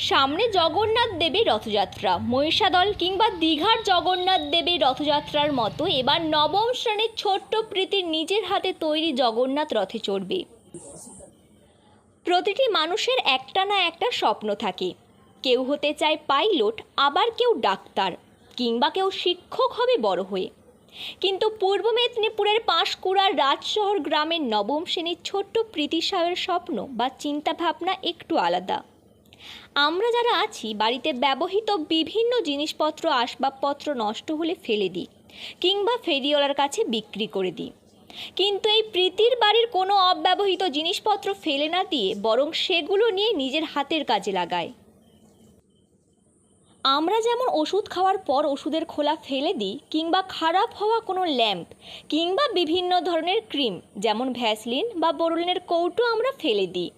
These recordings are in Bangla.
সামনে জগন্নাথ দেবের রথযাত্রা। মহিষাদল কিংবা দীঘার জগন্নাথ দেবের রথযাত্রার মতো এবার নবম শ্রেণির ছোট্ট প্রীতির নিজের হাতে তৈরি জগন্নাথ রথে চড়বে। প্রতিটি মানুষের একটা না একটা স্বপ্ন থাকে। কেউ হতে চায় পাইলট, আবার কেউ ডাক্তার, কিংবা কেউ শিক্ষক হবে বড় হয়ে। কিন্তু পূর্ব মেদিনীপুরের পাঁশকুড়ার রাজশহর গ্রামের নবম শ্রেণির ছোট্ট প্রীতি সাহের স্বপ্ন বা চিন্তাভাবনা একটু আলাদা। আমরা যারা আছি, বাড়িতে ব্যবহৃত বিভিন্ন জিনিসপত্র, আসবাবপত্র নষ্ট হলে ফেলে দিই কিংবা ফেরিওয়ালার কাছে বিক্রি করে দিই। কিন্তু এই প্রীতির বাড়ির কোনো অব্যবহৃত জিনিসপত্র ফেলে না দিয়ে বরং সেগুলো নিয়ে নিজের হাতের কাজে লাগায় আমরা যেমন ওষুধ খাওয়ার পর ওষুধের খোলা ফেলে দিই কিংবা খারাপ হওয়া কোনো ল্যাম্প কিংবা বিভিন্ন ধরনের ক্রিম, যেমন ভ্যাসলিন বা বোরলিনের কৌটো আমরা ফেলে দিই।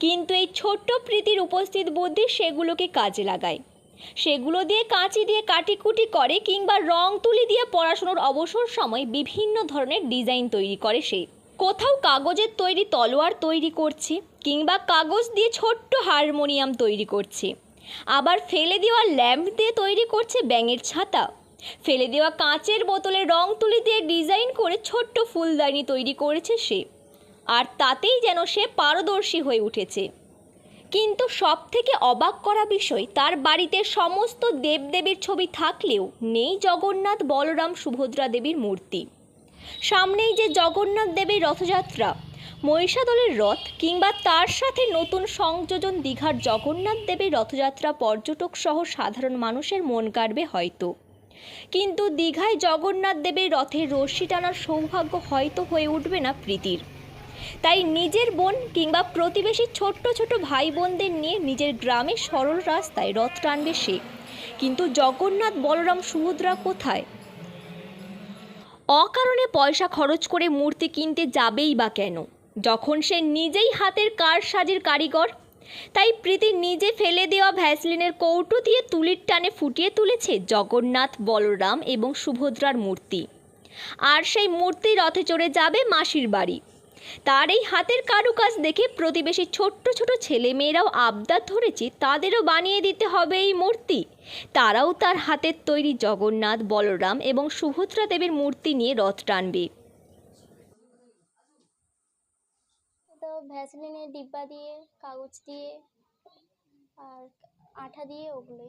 কিন্তু এই ছোট্ট প্রীতির উপস্থিত বুদ্ধি সেগুলোকে কাজে লাগায়। সেগুলো দিয়ে কাঁচি দিয়ে কাটিকুটি করে কিংবা রং তুলি দিয়ে পড়াশুনোর অবসর সময় বিভিন্ন ধরনের ডিজাইন তৈরি করে সে। কোথাও কাগজের তৈরি তলোয়ার তৈরি করছে কিংবা কাগজ দিয়ে ছোট্ট হারমোনিয়াম তৈরি করছে। আবার ফেলে দেওয়া ল্যাম্প দিয়ে তৈরি করছে ব্যাঙের ছাতা। ফেলে দেওয়া কাঁচের বোতলে রং তুলি দিয়ে ডিজাইন করে ছোট্ট ফুলদানি তৈরি করেছে সে। আর তাতেই যেন সে পারদর্শী হয়ে উঠেছে। কিন্তু সব থেকে অবাক করা বিষয়, তার বাড়িতে সমস্ত দেবদেবীর ছবি থাকলেও নেই জগন্নাথ বলরাম সুভদ্রা দেবীর মূর্তি। সামনেই যে জগন্নাথ দেবীর রথযাত্রা, মহিষাদলের রথ কিংবা তার সাথে নতুন সংযোজন দীঘার জগন্নাথ দেবের রথযাত্রা পর্যটক সহ সাধারণ মানুষের মন কাড়বে হয়তো। কিন্তু দীঘায় জগন্নাথ দেবের রথের রশ্মি টানার সৌভাগ্য হয়তো হয়ে উঠবে না প্রীতির। তাই নিজের বোন কিংবা প্রতিবেশী ছোট্ট ছোট ভাই বোনদের নিয়ে নিজের গ্রামে সরল রাস্তায় রথ টানবে সে। কিন্তু জগন্নাথ বলরাম সুভদ্রা কোথায়? অকারণে পয়সা খরচ করে মূর্তি কিনতে যাবেই বা কেন? যখন সে নিজেই হাতের কার সাজের কারিগর, তাই প্রীতি নিজে ফেলে দেওয়া ভ্যাসলিনের কৌটো দিয়ে তুলির টানে ফুটিয়ে তুলেছে জগন্নাথ বলরাম এবং সুভদ্রার মূর্তি। আর সেই মূর্তি রথে চড়ে যাবে মাসির বাড়ি। তার এই হাতের কারুকাজ দেখে প্রতিবেশী ছোট্ট ছোট ছেলে মেয়েরাও আবদার ধরেছে তাদেরও বানিয়ে দিতে হবে এই মূর্তি। তারাও তার হাতের তৈরি জগন্নাথ বলরাম এবং সুভদ্রা দেবীর মূর্তি নিয়ে রথ টানবে। তো ভ্যাসলিনের ডিব্বা দিয়ে কাগজ দিয়ে আর আঠা দিয়ে ওগুলো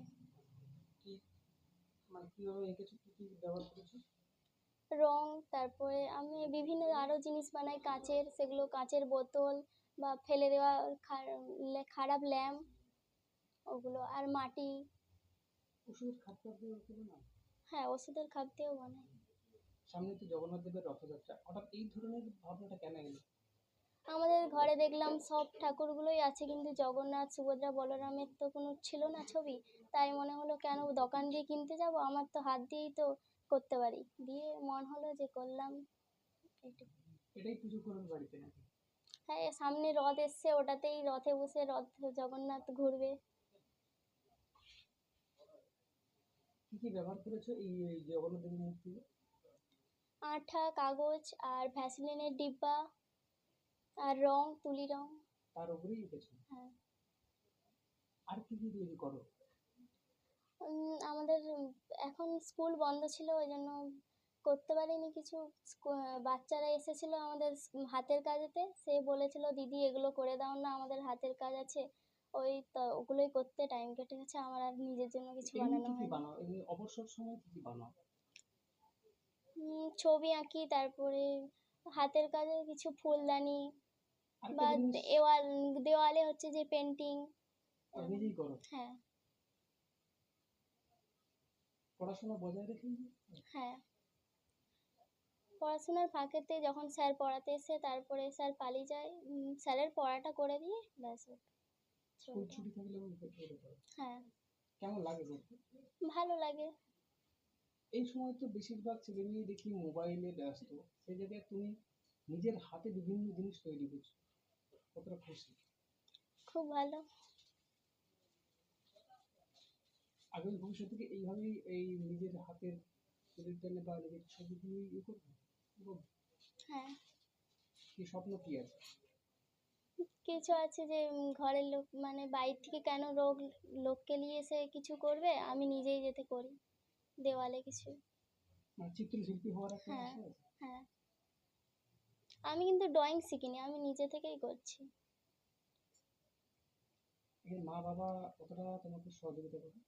মানে কীভাবে এঁকেছো? কি কি ব্যবহার করেছ? রং তারপরে আমি বিভিন্ন আরও জিনিস বানাই কাঁচের সেগুলো কাঁচের বোতল বা ফেলে দেওয়া খারাপ ল্যাম্প ওগুলো আর মাটি। হ্যাঁ ওষুধের খাপ দিয়েও বানাই। সামনে তো জগন্নাথ দেবের রথযাত্রা। হঠাৎ এই ধরনের ভাবনাটা কেন এলো? আমাদের ঘরে দেখলাম সব ঠাকুরগুলোই আছে কিন্তু জগন্নাথ সুভদ্রা বলরামের তো কোনো ছিল না ছবি। তাই মনে হলো কেন দোকান দিয়ে কিনতে যাব? আমার তো হাত দিয়েই তো করতে পারি। দিয়ে মন হলো যে করলাম। এটাই পুজো করবে বাড়িতে নাকি? হ্যাঁ সামনে রথ এসছে ওটাতেই রথে বসে রথ জগন্নাথ ঘুরবে। কি কি ব্যবহার করেছ এই এই জগন্নাথ দেবের মূর্তি? আঠা কাগজ আর ভ্যাসলিনের ডিব্বা আর রং তুলি রং। তার উপরেই হ্যাঁ। আর কি কি তৈরি করো? আমাদের এখন স্কুল বন্ধ ছিল ওই জন্য করতে পারিনি কিছু। বাচ্চারা এসেছিল আমাদের হাতের কাজেতে। সে বলেছিল দিদি এগুলো করে দাও না আমাদের হাতের কাজ আছে। ওই তো ওগুলোই করতে টাইম কেটে গেছে। আমার আর নিজের জন্য কিছু বানানো বানাও? অবসর সময় কি কি বানাও? ছবি আঁকি তারপরে হাতের কাজে কিছু ফুলদানি বা দেওয়াল দেওয়ালে হচ্ছে যে পেন্টিং হ্যাঁ। পড়াশোনা বজায় রেখে হ্যাঁ। পড়াশোনার ফাঁকেতে যখন স্যার পড়াতে এসে তারপরে স্যার পালিয়ে যায় স্যারের পড়াটা করে দিয়ে ব্যাস স্কুল ছুটি থাকলে হ্যাঁ? কেমন লাগে ভালো লাগে। এই সময় তো বেশিরভাগ ছেলে মেয়ে দেখি মোবাইলে ব্যস্ত। সেই জায়গায় তুমি নিজের হাতে বিভিন্ন জিনিস তৈরি করছ। কতটা খুশি? খুব ভালো। আগামী ভবিষ্যতে কি এইভাবেই এই নিজের হাতের টানে বা নিজের ছবি দিয়ে ইয়ে করবে? হ্যাঁ। কি স্বপ্ন কি আছে? কিছু আছে যে ঘরের লোক মানে বাইরে থেকে কেন লোক লোককে নিয়ে এসে কিছু করবে? আমি নিজেই যেতে করি দেওয়ালে কিছু। মানে চিত্রশিল্পী হওয়ার হ্যাঁ। হ্যাঁ। আমি কিন্তু ড্রয়িং শিখিনি আমি নিজে থেকেই করছি। মা বাবা কতটা তোমাকে সহযোগিতা করে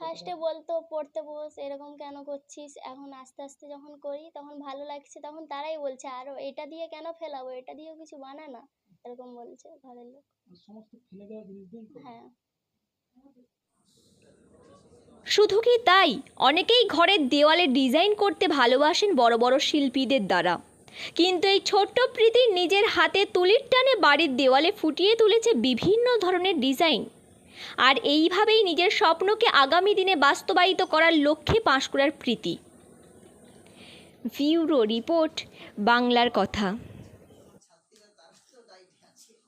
ফার্স্টে বলতো পড়তে বস এরকম কেন করছিস? এখন আস্তে আস্তে যখন করি তখন ভালো লাগছে তখন তারাই বলছে আরও এটা দিয়ে কেন ফেলাবো? এটা দিয়েও কিছু বানা না। এরকম বলছে ঘরের লোক। সমস্ত ফেলে দেওয়া জিনিস দিয়েই করো। হ্যাঁ। শুধু কি তাই? অনেকেই ঘরের দেওয়ালে ডিজাইন করতে ভালোবাসেন বড় বড় শিল্পীদের দ্বারা। কিন্তু এই ছোট্ট প্রীতি নিজের হাতে তুলির টানে বাড়ির দেওয়ালে ফুটিয়ে তুলেছে বিভিন্ন ধরনের ডিজাইন। আর এইভাবেই নিজের স্বপ্নকে আগামী দিনে বাস্তবায়িত করার লক্ষ্যে পাঁশকুড়ার প্রীতি। ভিউরো রিপোর্ট, বাংলার কথা।